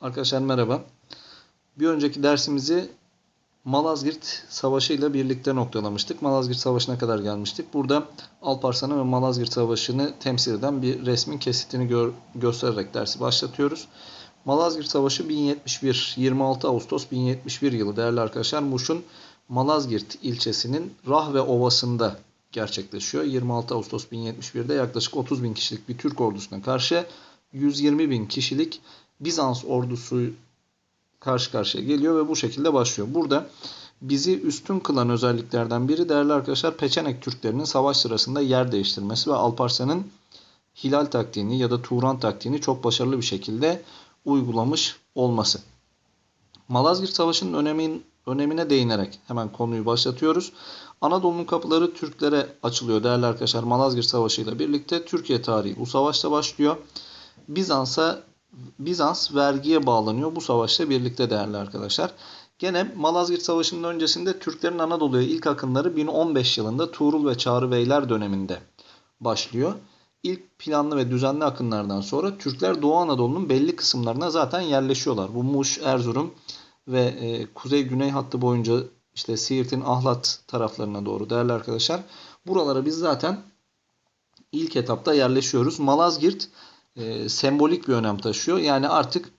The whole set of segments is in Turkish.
Arkadaşlar merhaba. Bir önceki dersimizi Malazgirt Savaşı ile birlikte noktalamıştık. Malazgirt Savaşı'na kadar gelmiştik. Burada Alparslan'ı ve Malazgirt Savaşı'nı temsil eden bir resmin kesitini gör- göstererek dersi başlatıyoruz. Malazgirt Savaşı 1071, 26 Ağustos 1071 yılı değerli arkadaşlar. Muş'un Malazgirt ilçesinin Rahve Ovası'nda gerçekleşiyor. 26 Ağustos 1071'de yaklaşık 30 bin kişilik bir Türk ordusuna karşı 120 bin kişilik Bizans ordusu karşı karşıya geliyor ve bu şekilde başlıyor. Burada bizi üstün kılan özelliklerden biri değerli arkadaşlar Peçenek Türklerinin savaş sırasında yer değiştirmesi ve Alparslan'ın Hilal taktiğini ya da Turan taktiğini çok başarılı bir şekilde uygulamış olması. Malazgirt Savaşı'nın önemin, önemine değinerek hemen konuyu başlatıyoruz. Anadolu'nun kapıları Türklere açılıyor değerli arkadaşlar. Malazgirt Savaşı ile birlikte Türkiye tarihi bu savaşta başlıyor. Bizans'a Bizans vergiye bağlanıyor bu savaşla birlikte değerli arkadaşlar. Gene Malazgirt Savaşı'nın öncesinde Türklerin Anadolu'ya ilk akınları 1015 yılında Tuğrul ve Çağrı Beyler döneminde başlıyor. İlk planlı ve düzenli akınlardan sonra Türkler Doğu Anadolu'nun belli kısımlarına zaten yerleşiyorlar. Bu Muş, Erzurum ve e, kuzey-güney hattı boyunca işte Siirt'in Ahlat taraflarına doğru değerli arkadaşlar. Buralara biz zaten ilk etapta yerleşiyoruz. Malazgirt e, sembolik bir önem taşıyor. Yani artık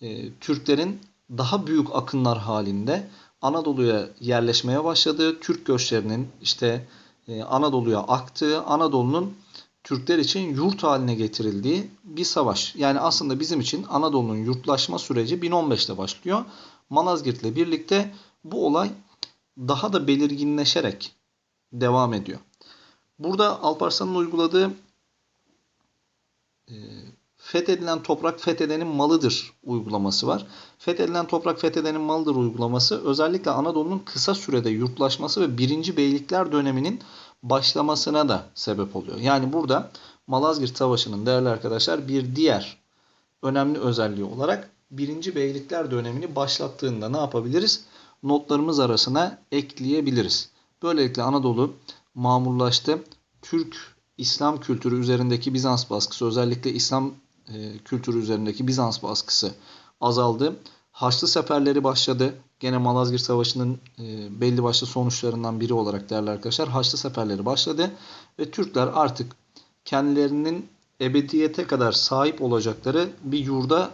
e, Türklerin daha büyük akınlar halinde Anadolu'ya yerleşmeye başladığı, Türk göçlerinin işte e, Anadolu'ya aktığı, Anadolu'nun Türkler için yurt haline getirildiği bir savaş. Yani aslında bizim için Anadolu'nun yurtlaşma süreci 1015'te başlıyor. Malazgirt'le birlikte bu olay daha da belirginleşerek devam ediyor. Burada Alparslan'ın uyguladığı fethedilen toprak fethedenin malıdır uygulaması var. Fethedilen toprak fethedenin malıdır uygulaması özellikle Anadolu'nun kısa sürede yurtlaşması ve 1. Beylikler döneminin başlamasına da sebep oluyor. Yani burada Malazgirt Savaşı'nın değerli arkadaşlar bir diğer önemli özelliği olarak 1. Beylikler dönemini başlattığında ne yapabiliriz? Notlarımız arasına ekleyebiliriz. Böylelikle Anadolu mamurlaştı. Türk İslam kültürü üzerindeki Bizans baskısı özellikle İslam e, kültürü üzerindeki Bizans baskısı azaldı. Haçlı seferleri başladı. Gene Malazgirt Savaşı'nın e, belli başlı sonuçlarından biri olarak değerli arkadaşlar Haçlı seferleri başladı ve Türkler artık kendilerinin ebediyete kadar sahip olacakları bir yurda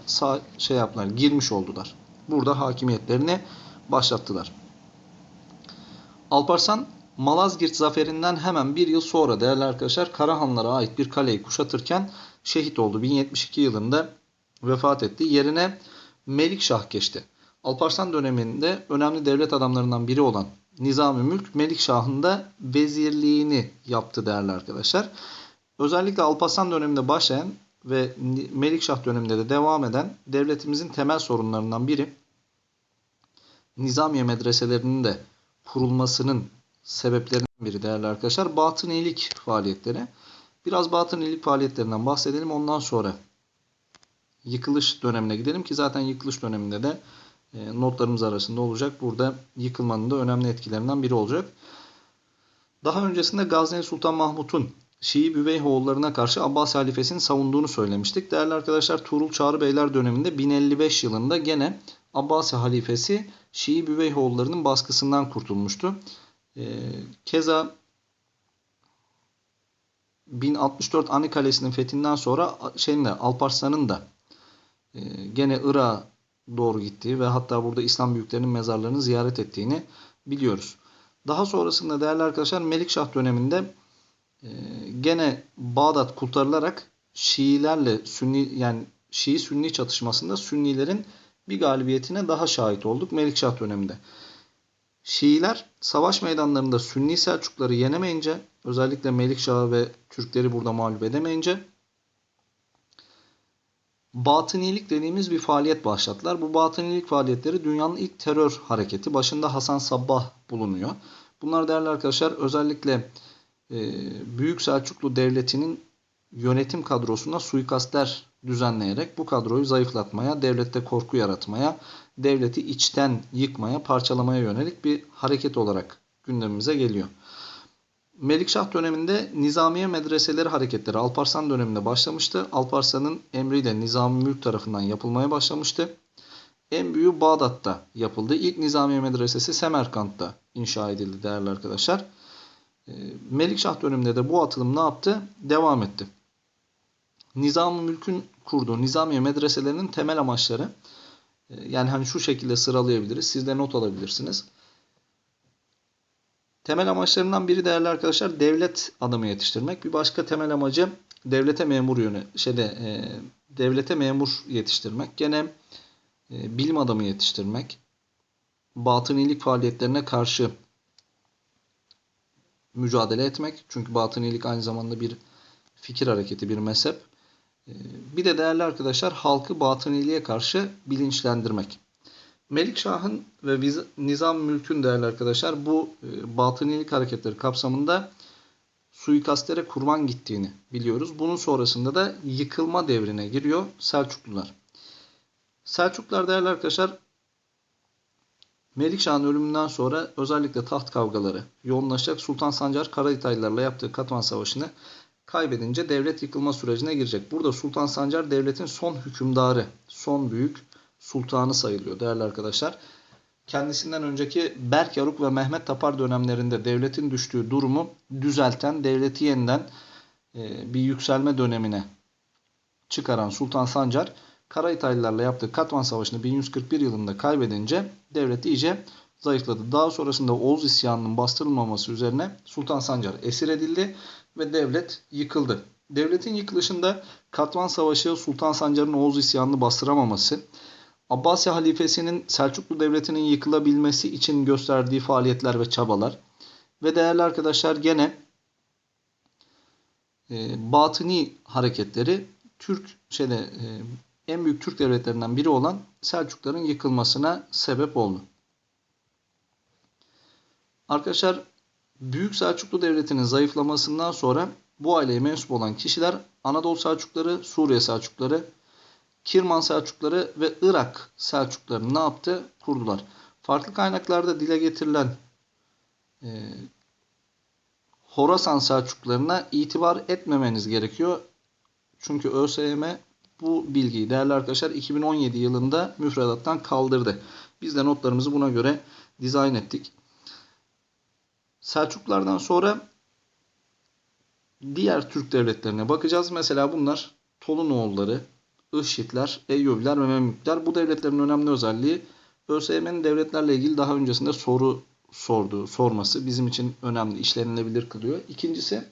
şey yaptılar, girmiş oldular. Burada hakimiyetlerini başlattılar. Alparslan Malazgirt zaferinden hemen bir yıl sonra değerli arkadaşlar Karahanlara ait bir kaleyi kuşatırken şehit oldu. 1072 yılında vefat etti. Yerine Melikşah geçti. Alparslan döneminde önemli devlet adamlarından biri olan Nizami Mülk Melikşah'ın da vezirliğini yaptı değerli arkadaşlar. Özellikle Alparslan döneminde başlayan ve Melikşah döneminde de devam eden devletimizin temel sorunlarından biri Nizamiye medreselerinin de kurulmasının sebeplerinden biri değerli arkadaşlar. Batınilik faaliyetleri. Biraz batınilik faaliyetlerinden bahsedelim. Ondan sonra yıkılış dönemine gidelim ki zaten yıkılış döneminde de e, notlarımız arasında olacak. Burada yıkılmanın da önemli etkilerinden biri olacak. Daha öncesinde Gazneli Sultan Mahmut'un Şii Büveyhoğullarına karşı Abbas halifesini savunduğunu söylemiştik. Değerli arkadaşlar Tuğrul Çağrı Beyler döneminde 1055 yılında gene Abbas halifesi Şii Büveyhoğullarının baskısından kurtulmuştu. Ee, keza 1064 Ani Kalesi'nin fethinden sonra şeyin Alparslan'ın da e, gene Irak'a doğru gittiği ve hatta burada İslam büyüklerinin mezarlarını ziyaret ettiğini biliyoruz. Daha sonrasında değerli arkadaşlar Melikşah döneminde e, gene Bağdat kurtarılarak Şiilerle Sünni yani Şii Sünni çatışmasında Sünnilerin bir galibiyetine daha şahit olduk Melikşah döneminde. Şiiler savaş meydanlarında Sünni Selçukları yenemeyince özellikle Melikşah'ı ve Türkleri burada mağlup edemeyince Batınilik dediğimiz bir faaliyet başlattılar. Bu batınilik faaliyetleri dünyanın ilk terör hareketi. Başında Hasan Sabbah bulunuyor. Bunlar değerli arkadaşlar özellikle e, Büyük Selçuklu Devleti'nin yönetim kadrosuna suikastler düzenleyerek bu kadroyu zayıflatmaya, devlette korku yaratmaya, devleti içten yıkmaya, parçalamaya yönelik bir hareket olarak gündemimize geliyor. Melikşah döneminde Nizamiye medreseleri hareketleri Alparslan döneminde başlamıştı. Alparslan'ın emriyle Nizami Mülk tarafından yapılmaya başlamıştı. En büyüğü Bağdat'ta yapıldı. İlk Nizamiye medresesi Semerkant'ta inşa edildi değerli arkadaşlar. Ee, Melikşah döneminde de bu atılım ne yaptı? Devam etti. Nizam-ı Mülk'ün kurduğu Nizamiye medreselerinin temel amaçları e, yani hani şu şekilde sıralayabiliriz. Siz de not alabilirsiniz. Temel amaçlarından biri değerli arkadaşlar devlet adamı yetiştirmek. Bir başka temel amacı devlete memur yönü şeyde e, devlete memur yetiştirmek. Gene e, bilim adamı yetiştirmek. Batınilik faaliyetlerine karşı mücadele etmek. Çünkü batınilik aynı zamanda bir fikir hareketi, bir mezhep. E, bir de değerli arkadaşlar halkı batıniliğe karşı bilinçlendirmek. Melikşah'ın ve Nizam Mülk'ün değerli arkadaşlar bu e, batınilik hareketleri kapsamında suikastlere kurban gittiğini biliyoruz. Bunun sonrasında da yıkılma devrine giriyor Selçuklular. Selçuklular değerli arkadaşlar Melikşah'ın ölümünden sonra özellikle taht kavgaları yoğunlaşacak. Sultan Sancar Karahitaylılarla yaptığı Katman Savaşı'nı kaybedince devlet yıkılma sürecine girecek. Burada Sultan Sancar devletin son hükümdarı, son büyük sultanı sayılıyor değerli arkadaşlar. Kendisinden önceki Berk Yaruk ve Mehmet Tapar dönemlerinde devletin düştüğü durumu düzelten, devleti yeniden e, bir yükselme dönemine çıkaran Sultan Sancar, Karahitaylılarla yaptığı Katman Savaşı'nı 1141 yılında kaybedince devlet iyice zayıfladı. Daha sonrasında Oğuz isyanının bastırılmaması üzerine Sultan Sancar esir edildi ve devlet yıkıldı. Devletin yıkılışında Katman Savaşı, Sultan Sancar'ın Oğuz isyanını bastıramaması, Abbasi halifesinin Selçuklu devletinin yıkılabilmesi için gösterdiği faaliyetler ve çabalar ve değerli arkadaşlar gene e, batıni hareketleri Türk şeyde e, en büyük Türk devletlerinden biri olan Selçukların yıkılmasına sebep oldu. Arkadaşlar Büyük Selçuklu Devleti'nin zayıflamasından sonra bu aileye mensup olan kişiler Anadolu Selçukları, Suriye Selçukları, Kirman Selçukları ve Irak Selçuklarını ne yaptı? Kurdular. Farklı kaynaklarda dile getirilen e, Horasan Selçuklarına itibar etmemeniz gerekiyor. Çünkü ÖSYM bu bilgiyi değerli arkadaşlar 2017 yılında müfredattan kaldırdı. Biz de notlarımızı buna göre dizayn ettik. Selçuklardan sonra diğer Türk devletlerine bakacağız. Mesela bunlar Tolunoğulları, Işitler, Eyyubiler ve Memlükler. Bu devletlerin önemli özelliği ÖSYM'nin devletlerle ilgili daha öncesinde soru sorduğu, sorması bizim için önemli, işlenilebilir kılıyor. İkincisi,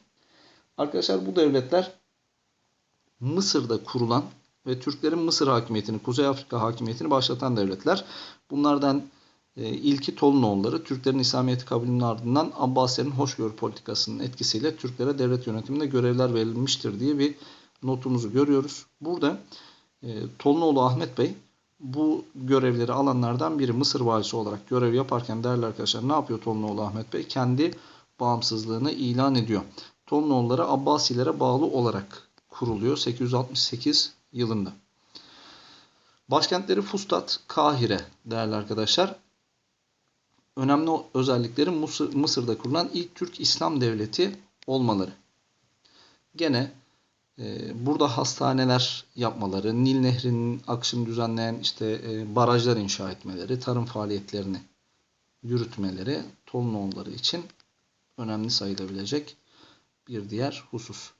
arkadaşlar bu devletler Mısır'da kurulan ve Türklerin Mısır hakimiyetini, Kuzey Afrika hakimiyetini başlatan devletler. Bunlardan ilki Tolunoğulları, Türklerin İslamiyet'i kabulünün ardından Abbasilerin hoşgörü politikasının etkisiyle Türklere devlet yönetiminde görevler verilmiştir diye bir notumuzu görüyoruz. Burada e, Tolunoğlu Ahmet Bey bu görevleri alanlardan biri Mısır valisi olarak görev yaparken değerli arkadaşlar ne yapıyor Tolunoğlu Ahmet Bey? Kendi bağımsızlığını ilan ediyor. Tolunoğulları Abbasilere bağlı olarak kuruluyor 868 yılında. Başkentleri Fustat, Kahire değerli arkadaşlar. Önemli özellikleri Mısır, Mısır'da kurulan ilk Türk İslam devleti olmaları. Gene e, burada hastaneler yapmaları, Nil Nehri'nin akışını düzenleyen işte e, barajlar inşa etmeleri, tarım faaliyetlerini yürütmeleri Tolunoğulları için önemli sayılabilecek bir diğer husus.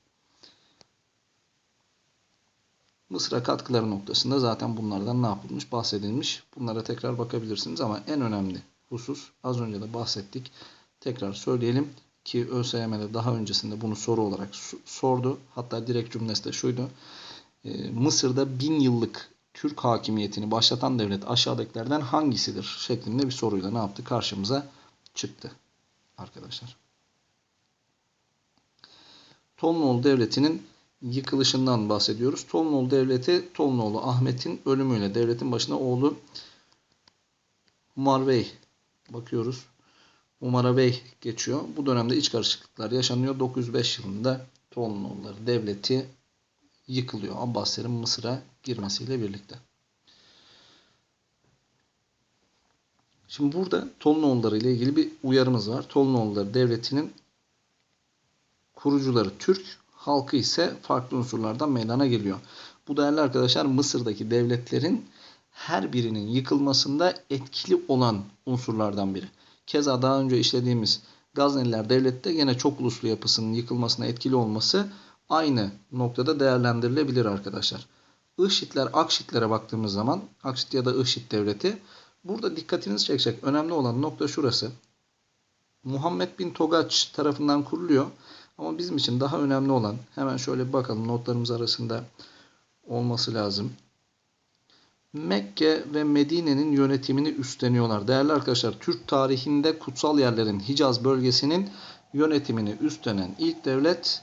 Mısır'a katkıları noktasında zaten bunlardan ne yapılmış bahsedilmiş. Bunlara tekrar bakabilirsiniz ama en önemli husus az önce de bahsettik. Tekrar söyleyelim ki ÖSYM'de daha öncesinde bunu soru olarak sordu. Hatta direkt cümlesi de şuydu. Ee, Mısır'da bin yıllık Türk hakimiyetini başlatan devlet aşağıdakilerden hangisidir? şeklinde bir soruyla ne yaptı? Karşımıza çıktı arkadaşlar. Tolmoğlu Devleti'nin yıkılışından bahsediyoruz. Tolmoğlu Devleti, Tolmoğlu Ahmet'in ölümüyle devletin başına oğlu Umar Bey bakıyoruz. Umar Bey geçiyor. Bu dönemde iç karışıklıklar yaşanıyor. 905 yılında Tolmoğulları Devleti yıkılıyor. Abbasilerin Mısır'a girmesiyle birlikte. Şimdi burada Tolmoğulları ile ilgili bir uyarımız var. Tolmoğulları Devleti'nin kurucuları Türk, halkı ise farklı unsurlardan meydana geliyor. Bu değerli arkadaşlar Mısır'daki devletlerin her birinin yıkılmasında etkili olan unsurlardan biri. Keza daha önce işlediğimiz Gazneliler Devleti de yine çok uluslu yapısının yıkılmasına etkili olması aynı noktada değerlendirilebilir arkadaşlar. IŞİD'ler, Akşitlere baktığımız zaman Akşit ya da IŞİD devleti burada dikkatinizi çekecek önemli olan nokta şurası. Muhammed bin Togaç tarafından kuruluyor. Ama bizim için daha önemli olan hemen şöyle bakalım notlarımız arasında olması lazım. Mekke ve Medine'nin yönetimini üstleniyorlar. Değerli arkadaşlar Türk tarihinde kutsal yerlerin Hicaz bölgesinin yönetimini üstlenen ilk devlet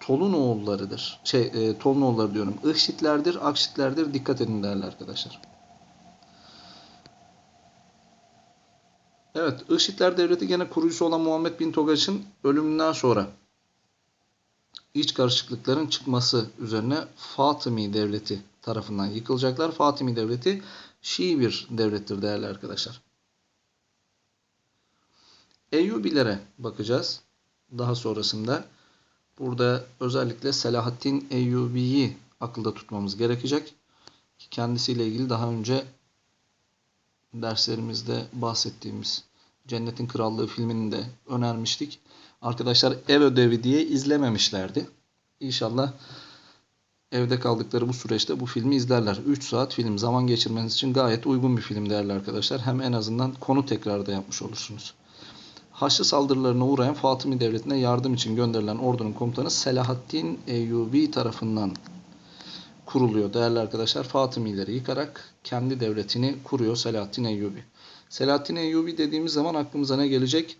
Tolunoğullarıdır. Şey, e, Tolunoğulları diyorum. Ihşitlerdir, Akşitlerdir. Dikkat edin değerli arkadaşlar. Evet, Ihşitler Devleti gene kurucusu olan Muhammed bin Togaç'ın ölümünden sonra iç karışıklıkların çıkması üzerine Fatımi Devleti tarafından yıkılacaklar. Fatımi Devleti Şii bir devlettir değerli arkadaşlar. Eyyubilere bakacağız. Daha sonrasında burada özellikle Selahaddin Eyyubi'yi akılda tutmamız gerekecek. Kendisiyle ilgili daha önce derslerimizde bahsettiğimiz Cennetin Krallığı filmini de önermiştik. Arkadaşlar ev ödevi diye izlememişlerdi. İnşallah evde kaldıkları bu süreçte bu filmi izlerler. 3 saat film zaman geçirmeniz için gayet uygun bir film değerli arkadaşlar. Hem en azından konu tekrarda yapmış olursunuz. Haçlı saldırılarına uğrayan Fatımi Devleti'ne yardım için gönderilen ordunun komutanı Selahaddin Eyyubi tarafından kuruluyor. Değerli arkadaşlar Fatımileri yıkarak kendi devletini kuruyor Selahaddin Eyyubi. Selahaddin Eyyubi dediğimiz zaman aklımıza ne gelecek?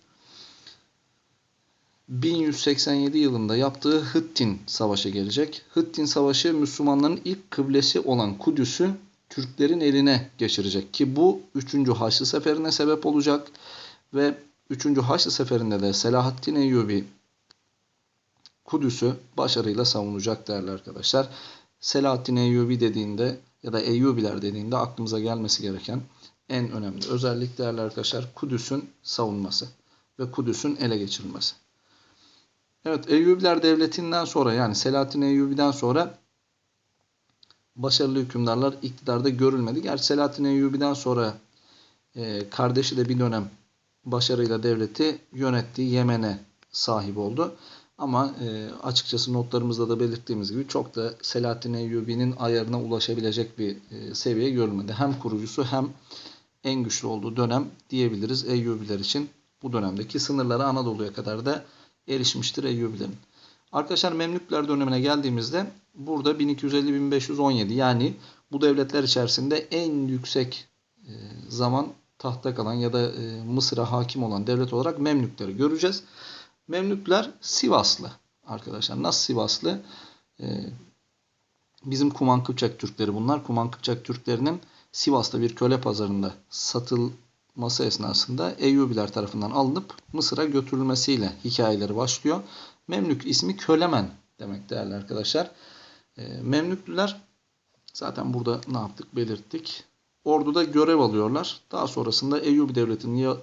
1187 yılında yaptığı Hıttin Savaşı gelecek. Hıttin Savaşı Müslümanların ilk kıblesi olan Kudüs'ü Türklerin eline geçirecek ki bu 3. Haçlı Seferi'ne sebep olacak ve 3. Haçlı Seferi'nde de Selahaddin Eyyubi Kudüs'ü başarıyla savunacak değerli arkadaşlar. Selahaddin Eyyubi dediğinde ya da Eyyubiler dediğinde aklımıza gelmesi gereken en önemli özellik değerli arkadaşlar Kudüs'ün savunması ve Kudüs'ün ele geçirilmesi. Evet Eyyubiler Devleti'nden sonra yani Selahaddin Eyyubi'den sonra başarılı hükümdarlar iktidarda görülmedi. Gerçi Selahaddin Eyyubi'den sonra e, kardeşi de bir dönem başarıyla devleti yönetti. Yemen'e sahip oldu. Ama e, açıkçası notlarımızda da belirttiğimiz gibi çok da Selahaddin Eyyubi'nin ayarına ulaşabilecek bir e, seviye görülmedi. Hem kurucusu hem en güçlü olduğu dönem diyebiliriz Eyyubiler için. Bu dönemdeki sınırları Anadolu'ya kadar da erişmiştir Eyyubilerin. Arkadaşlar Memlükler dönemine geldiğimizde burada 1250-1517 yani bu devletler içerisinde en yüksek e, zaman tahta kalan ya da e, Mısır'a hakim olan devlet olarak Memlükleri göreceğiz. Memlükler Sivaslı arkadaşlar. Nasıl Sivaslı? E, bizim Kuman Kıpçak Türkleri bunlar. Kuman Kıpçak Türklerinin Sivas'ta bir köle pazarında satılması esnasında Eyyubiler tarafından alınıp Mısır'a götürülmesiyle hikayeleri başlıyor. Memlük ismi kölemen demek değerli arkadaşlar. Memlüklüler zaten burada ne yaptık belirttik. Orduda görev alıyorlar. Daha sonrasında Eyyubi devletinin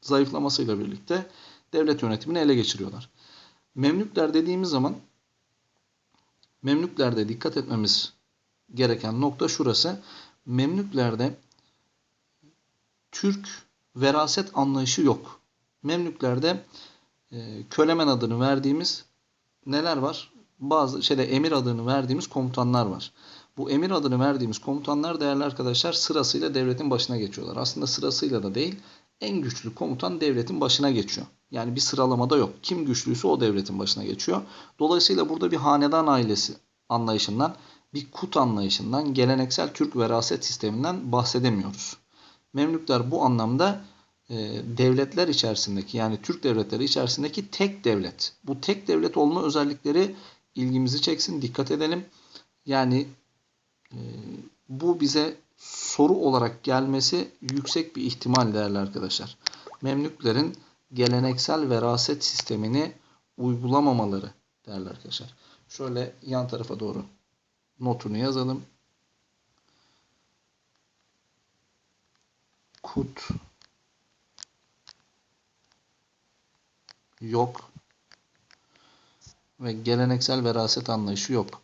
zayıflamasıyla birlikte devlet yönetimini ele geçiriyorlar. Memlükler dediğimiz zaman Memlüklerde dikkat etmemiz gereken nokta şurası. Memlüklerde Türk veraset anlayışı yok. Memlüklerde e, kölemen adını verdiğimiz neler var? Bazı şeyde emir adını verdiğimiz komutanlar var. Bu emir adını verdiğimiz komutanlar değerli arkadaşlar sırasıyla devletin başına geçiyorlar. Aslında sırasıyla da değil en güçlü komutan devletin başına geçiyor. Yani bir sıralamada yok. Kim güçlüyse o devletin başına geçiyor. Dolayısıyla burada bir hanedan ailesi anlayışından, bir kut anlayışından, geleneksel Türk veraset sisteminden bahsedemiyoruz. Memlükler bu anlamda e, devletler içerisindeki yani Türk devletleri içerisindeki tek devlet. Bu tek devlet olma özellikleri ilgimizi çeksin, dikkat edelim. Yani e, bu bize soru olarak gelmesi yüksek bir ihtimal değerli arkadaşlar. Memlüklerin geleneksel veraset sistemini uygulamamaları değerli arkadaşlar. Şöyle yan tarafa doğru notunu yazalım. Kut yok ve geleneksel veraset anlayışı yok.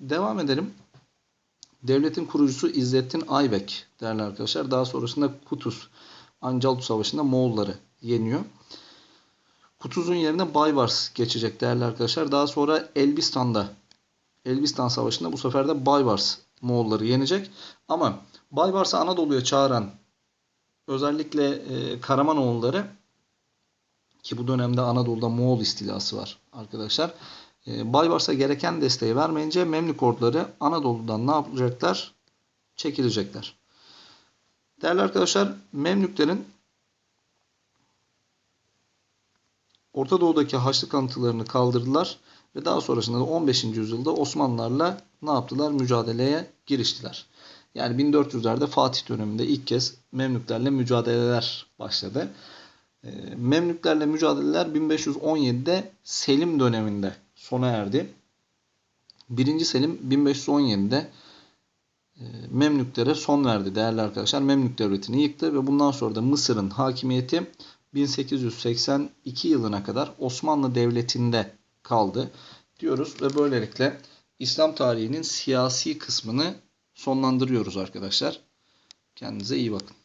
Devam edelim. Devletin kurucusu İzzettin Aybek değerli arkadaşlar. Daha sonrasında Kutus, Ancaltu Savaşı'nda Moğolları yeniyor. Kutuz'un yerine Baybars geçecek değerli arkadaşlar. Daha sonra Elbistan'da Elbistan Savaşı'nda bu sefer de Baybars Moğolları yenecek. Ama Baybars'ı Anadolu'ya çağıran özellikle e, Karamanoğulları ki bu dönemde Anadolu'da Moğol istilası var arkadaşlar. E, Baybars'a gereken desteği vermeyince Memlük orduları Anadolu'dan ne yapacaklar? Çekilecekler. Değerli arkadaşlar Memlüklerin Orta Doğu'daki Haçlı kanıtlarını kaldırdılar ve daha sonrasında da 15. yüzyılda Osmanlılarla ne yaptılar? Mücadeleye giriştiler. Yani 1400'lerde Fatih döneminde ilk kez Memlüklerle mücadeleler başladı. E, Memlüklerle mücadeleler 1517'de Selim döneminde sona erdi. 1. Selim 1517'de e, Memlüklere son verdi değerli arkadaşlar. Memlük devletini yıktı ve bundan sonra da Mısır'ın hakimiyeti 1882 yılına kadar Osmanlı Devleti'nde kaldı diyoruz ve böylelikle İslam tarihinin siyasi kısmını sonlandırıyoruz arkadaşlar. Kendinize iyi bakın.